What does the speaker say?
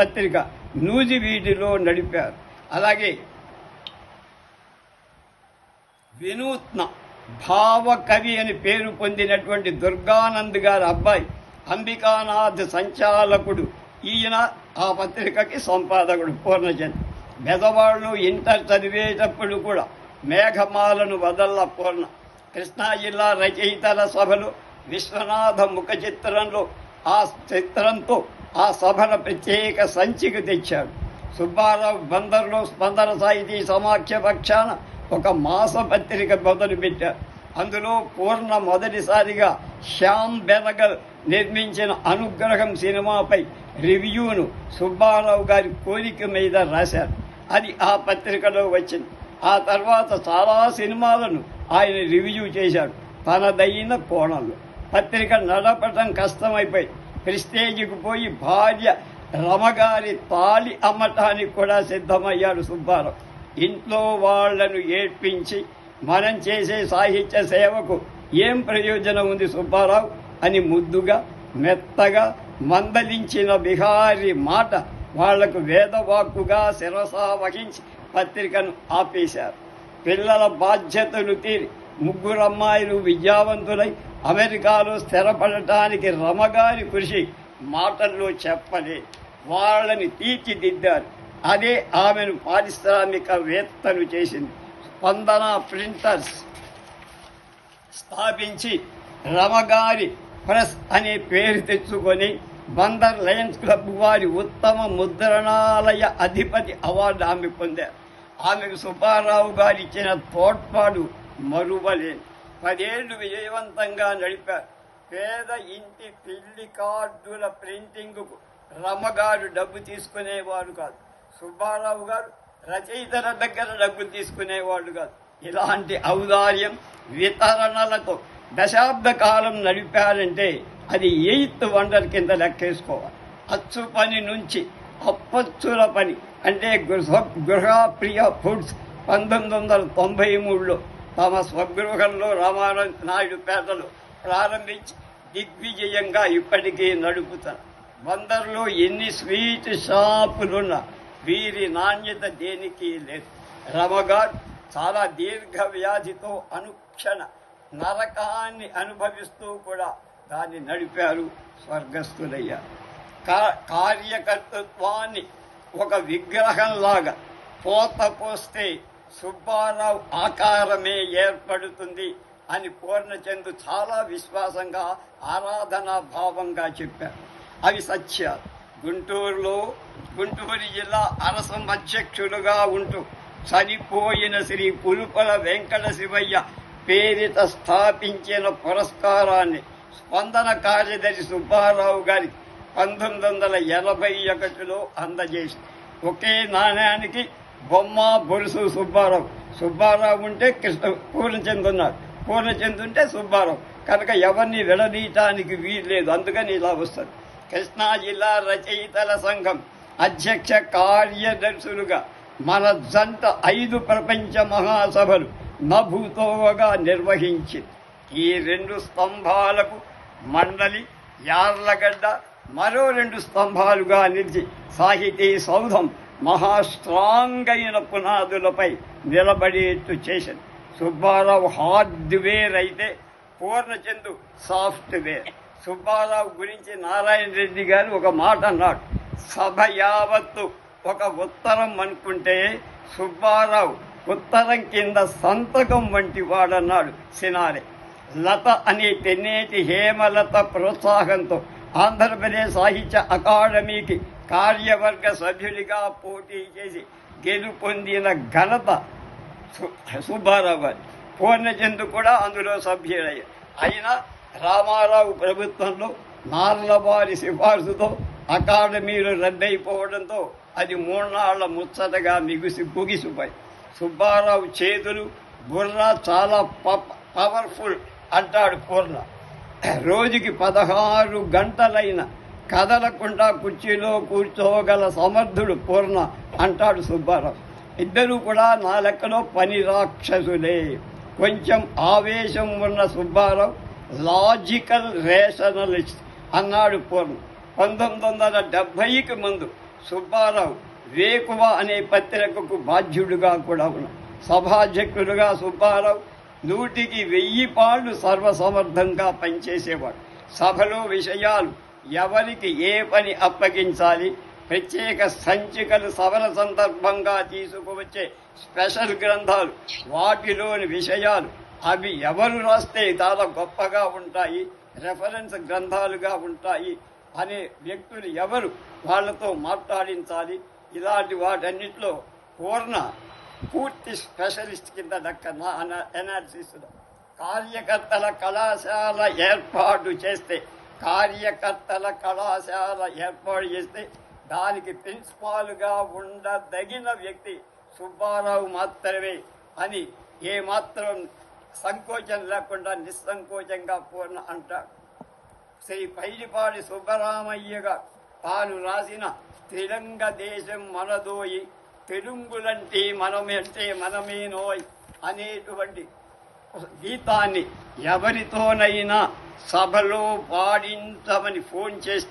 పత్రిక నూజివీడిలో నడిపారు. అలాగే వినూత్న భావకవి అని పేరు పొందినటువంటి దుర్గానంద్ గారి అబ్బాయి అంబికానాథ్ సంచాలకుడు. ఈయన ఆ పత్రికకి సంపాదకుడు పూర్ణచంద్. బెదవాళ్ళు ఇంటర్ చదివేటప్పుడు కూడా మేఘమాలను వదల్ల పూర్ణ. కృష్ణా జిల్లా రచయితల సభలు విశ్వనాథ ముఖ చిత్రంలో ఆ చిత్రంతో ఆ సభల ప్రత్యేక సంచిక తెచ్చాడు. సుబ్బారావు బందర్లో స్పందన సాహితీ సమాఖ్య పక్షాన ఒక మాస పత్రిక మొదలుపెట్టారు అందులో పూర్ణ మొదటిసారిగా శ్యామ్ బెనగల్ నిర్మించిన అనుగ్రహం సినిమాపై రివ్యూను సుబ్బారావు గారి కోరిక మీద రాశారు. అది ఆ పత్రికలో వచ్చింది. ఆ తర్వాత చాలా సినిమాలను ఆయన రివ్యూ చేశాడు. తనదైన కోణంలో. పత్రిక నడపడం కష్టమైపోయి ప్రిస్టేజ్కి పోయి భార్య రమగారి తాళి అమ్మటానికి కూడా సిద్ధమయ్యాడు సుబ్బారావు. ఇంట్లో వాళ్ళను ఏడ్పించి మనం చేసే సాహిత్య సేవకు ఏం ప్రయోజనం ఉంది సుబ్బారావు? అని ముద్దుగా మెత్తగా మందలించిన బిహారీ మాట వాళ్ళకు వేదవాక్కుగా శిరసా వహించి పత్రికను ఆపేశారు. పిల్లల బాధ్యతలు తీరి ముగ్గురు అమ్మాయిలు విద్యావంతులై అమెరికాలో స్థిరపడటానికి రమగారి కృషి మాటల్లో చెప్పని వాళ్ళని తీర్చిదిద్దారు. అదే ఆమెను పారిశ్రామికవేత్తలు చేసింది. స్పందన ప్రింటర్స్ స్థాపించి రమగారి ప్రెస్ అనే పేరు తెచ్చుకొని బందర్ లయన్స్ క్లబ్ వారి ఉత్తమ ముద్రణాలయ అధిపతి అవార్డు ఆమె పొందారు. ఆమెకు సుబ్బారావు గారు ఇచ్చిన తోడ్పాటు మరువలేదు పదేళ్ళు విజయవంతంగా నడిపారు పేద ఇంటి పెళ్ళి కార్డుల ప్రింటింగ్కు రమ్మగారు డబ్బు తీసుకునేవాడు కాదు. సుబ్బారావు గారు రచయితల దగ్గర డబ్బు తీసుకునేవాళ్ళు కాదు. ఇలాంటి ఔదార్యం వితరణలతో దశాబ్ద కాలం నడిపారంటే అది ఎయిత్ వండర్ కింద లెక్కేసుకోవాలి. అచ్చు పని నుంచి అప్పచ్చుల పని అంటే గృహ గృహప్రియ ఫుడ్స్ పంతొమ్మిది వందల తొంభై మూడులో తమ స్వగృహంలో రామారావు నాయుడు పేదలు ప్రారంభించి దిగ్విజయంగా ఇప్పటికీ నడుపుతారు. బందర్లో ఎన్ని స్వీట్ షాపులున్నా వీరి నాణ్యత దేనికి లేదు. రమగారు చాలా దీర్ఘ వ్యాధితో అనుక్షణ నరకాన్ని అనుభవిస్తూ కూడా దాన్ని నడిపారు స్వర్గస్థులయ్యారు. కా- కార్యకర్తృత్వాన్ని ఒక విగ్రహంలాగా పోత పోస్తే సుబ్బారావు ఆకారమే ఏర్పడుతుంది అని పూర్ణచందు చాలా విశ్వాసంగా ఆరాధనా భావంగా చెప్పారు. అవి సత్యాలు గుంటూరులో గుంటూరు జిల్లా అరసం అధ్యక్షులుగా ఉంటూ చనిపోయిన శ్రీ పులుపల వెంకట శివయ్య పేరిట స్థాపించిన పురస్కారాన్ని స్పందన కార్యదర్శి సుబ్బారావు గారికి పంతొమ్మిది వందల ఎనభై ఒకటిలో అందజేసి ఒకే నాణ్యానికి బొమ్మ బొలుసు సుబ్బారావు. సుబ్బారావు ఉంటే కృష్ణ పూర్ణ చెందున్నారు పూర్ణ చెందుంటే సుబ్బారావు. కనుక ఎవరిని విడదీయటానికి వీల్లేదు అందుకని ఇలా వస్తుంది. కృష్ణా జిల్లా రచయితల సంఘం అధ్యక్ష కార్యదర్శులుగా మన జంట ఐదు ప్రపంచ మహాసభలు నభూతోగా నిర్వహించి ఈ రెండు స్తంభాలకు మండలి యార్లగడ్డ మరో రెండు స్తంభాలుగా నిలిచి సాహితీ సౌధం మహా స్ట్రాంగ్ అయిన పునాదులపై నిలబడేట్టు చేసింది సుబ్బారావు హార్డ్వేర్ అయితే పూర్ణచందు సాఫ్ట్వేర్. సుబ్బారావు గురించి నారాయణ రెడ్డి గారు ఒక మాట అన్నాడు. సభ యావత్తు ఒక ఉత్తరం అనుకుంటే సుబ్బారావు ఉత్తరం కింద సంతకం వంటి వాడన్నాడు సినారే. లత అనే తెన్నేటి హేమలత ప్రోత్సాహంతో ఆంధ్రప్రదేశ్ సాహిత్య అకాడమీకి కార్యవర్గ సభ్యుడిగా పోటీ చేసి గెలుపొందిన ఘనత సుబ్బారావు గారు. పూర్ణచంద్ కూడా అందులో సభ్యుడయ్యారు అయినా రామారావు ప్రభుత్వంలో నార్లవారి సిఫార్సుతో అకాడమీలు రద్దయిపోవడంతో అది మూన్నాళ్ళ ముచ్చటగా మిగిసి ముగిసిపోయి సుబ్బారావు చేతులు బుర్ర చాలా ప- పవర్ఫుల్ అంటాడు పూర్ణ రోజుకి పదహారు గంటలైన కదలకుండా కుర్చీలో కూర్చోగల సమర్థుడు పూర్ణ అంటాడు సుబ్బారావు. ఇద్దరూ కూడా నా లెక్కలో పని రాక్షసులే. కొంచెం ఆవేశం ఉన్న సుబ్బారావు లాజికల్ రేషనలిస్ట్ అన్నాడు పూర్ణ. పంతొమ్మిది వందల డెబ్భైకి ముందు సుబ్బారావు వేకువ అనే పత్రికకు బాధ్యుడుగా కూడా ఉన్నాడు. సభాధ్యక్షుడుగా సుబ్బారావు నూటికి వెయ్యి పాళ్ళు సర్వసమర్థంగా పనిచేసేవాడు. సభలో విషయాలు ఎవరికి ఏ పని అప్పగించాలి? ప్రత్యేక సంచికలు సభల సందర్భంగా తీసుకువచ్చే స్పెషల్ గ్రంథాలు వాటిలోని విషయాలు అవి ఎవరు రాస్తే చాలా గొప్పగా ఉంటాయి రెఫరెన్స్ గ్రంథాలుగా ఉంటాయి అనే వ్యక్తులు ఎవరు? వాళ్ళతో మాట్లాడించాలి. ఇలాంటి వాటన్నిటిలో పూర్ణ పూర్తి స్పెషలిస్ట్ కింద దక్క నా కార్యకర్తల కళాశాల ఏర్పాటు చేస్తే కార్యకర్తల కళాశాల ఏర్పాటు చేస్తే దానికి ప్రిన్సిపాల్గా ఉండదగిన వ్యక్తి సుబ్బారావు మాత్రమే అని ఏమాత్రం సంకోచం లేకుండా నిస్సంకోచంగా పూర్ణ అంటాడు శ్రీ పైడిపాడి సుబ్బరామయ్యగా తాను రాసిన తెలంగ దేశం మనదోయి తెలుగులంటే మనమంటే మనమేనోయ్ అనేటువంటి గీతాన్ని ఎవరితోనైనా సభలో పాడించమని ఫోన్ చేసి